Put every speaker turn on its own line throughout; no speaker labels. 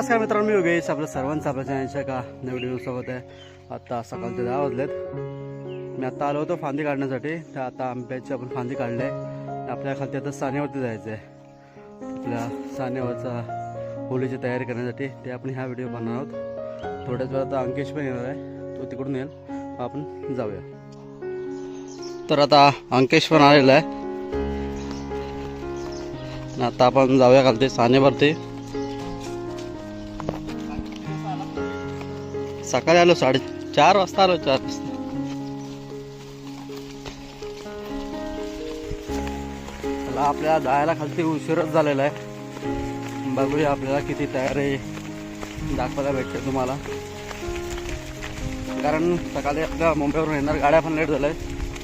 नमस्कार मित्रांनो मी योगेश. आपलं सर्वांचं आपल्या चॅनलच्या का नवीन सोबत आहे. आता सकाळचे दहा वाजलेत. मी आता आलो होतो फांदी काढण्यासाठी. तर आता आंब्याची आपण फांदी काढली आहे. आपल्या खालती आता सानेवरती जायचं आहे आपल्या सानेवरचा होलीची तयारी करण्यासाठी. ते आपण ह्या व्हिडिओ बनणार आहोत. थोड्याच वेळात आता अंकेश पण येणार आहे. तो तिकडून येईल. आपण जाऊया. तर आता अंकेश पण आलेला आहे. आता आपण जाऊया खालते सानेवरती. सकाळी आलो साडे चार वाजता आलो चार वाजता. आपल्याला जायला खालती उशीरच झालेला आहे. बघूया आपल्याला किती तयारी दाखवायला भेटते तुम्हाला. कारण सकाळी आपल्या मुंबईवरून येणार गाड्या पण लेट झाल्या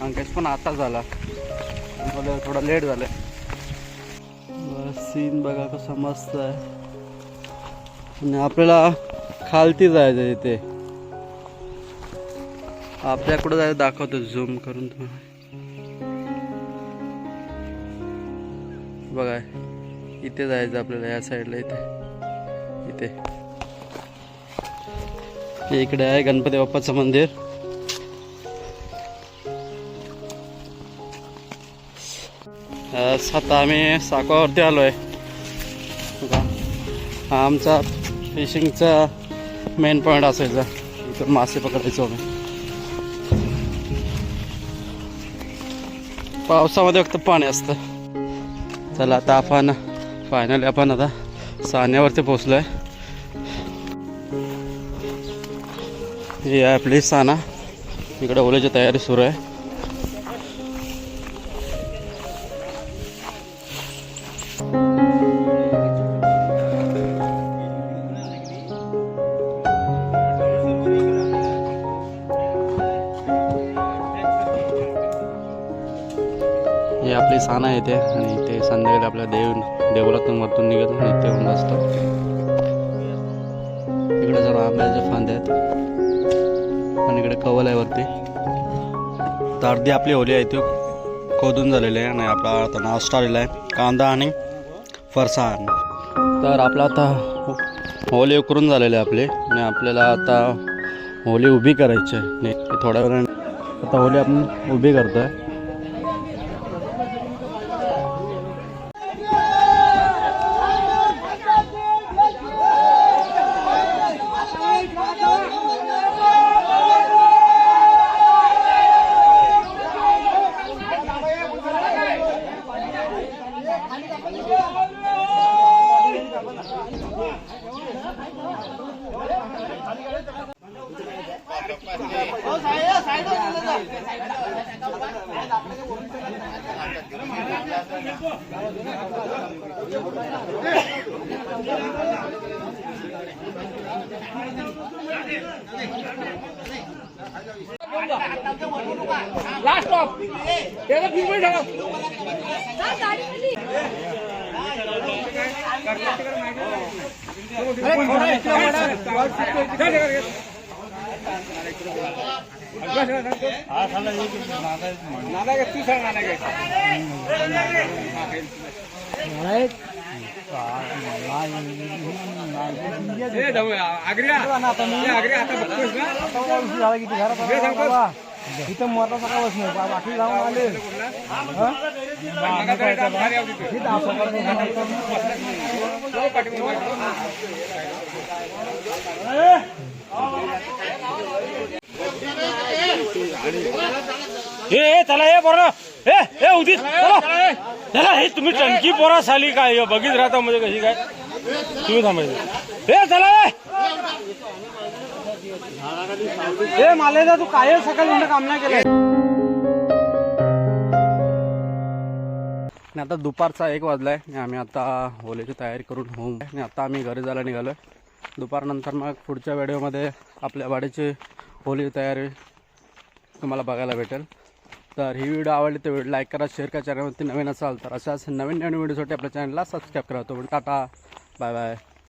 अंकेश पण आताच झाला. थोडा लेट झालं सीन बघा कसं मस्त आहे. आणि आपल्याला खालती जायचं आहे इथे. आपल्याकडं जायला जायचं दाखवतो झूम करून तुम्हाला. बघा इथे जायचं आपल्याला या साईडला इथे. इथे. इकडे आहे गणपती बाप्पाचं मंदिर. आता आम्ही साकावरती आलो आहे हा आमचा फिशिंगचा मेन पॉईंट असायचा. इथं मासे पकडायचो आम्ही. पावसामध्ये फक्त पाणी असतं. चला आता आपण फायनली आपण आता सान्यावरती पोचलो आहे ही आहे आपली साना इकडे ओल्याची तयारी सुरू आहे. हे आपली साना येते आणि इथे संध्याकाळी आपल्या देव देवलातून वरतून निघत आणि इथे होऊन बसतो. इकडे सर्व आंब्याचे फांदे आहेत. आणि इकडे कवल आहे वरती. तर अर्धी आपली होली आहे ती खोदून झालेली आहे आणि आपला आता नाश्ता आलेला आहे कांदा आणि फरसाण तर आपला आता होली उकरून झालेली आहे आपली आणि आपल्याला आता होली उभी करायची आहे. थोड्या वेळाने आता होली आपण उभी करतो आहे
लास्ट स्टॉप त्याला फिरवून ठेवा आग्र्या आग्र्या आता बघतोस ना
इथं मोठा सकाळ बसणार बाकी जाऊन आले
हे हे, चला हे बरं हे हे उदित चला. हे तुम्ही टंकी पोरा साली काय? बघित राहता म्हणजे कशी काय? तुम्ही थांबायचं हे चला हे.
मालेदा तू काय सकाळी म्हणलं काम नाही केलं
आणि आता दुपारचा एक वाजलाय. आम्ही आता होलीची तयारी करून होऊन आणि आता आम्ही घरी जायला निघालो दुपारनंतर मग पुढच्या व्हिडिओमध्ये आपल्या वाडीची होली तयारी तुम्हाला बघायला भेटेल. तर ही व्हिडिओ आवडली तर व्हिडिओ लाईक करा शेअर करा चॅनलवरती नवीन असाल तर अशाच नवीन नवीन व्हिडिओसाठी आपल्या चॅनलला सबस्क्राईब करा. तो टाटा बाय बाय.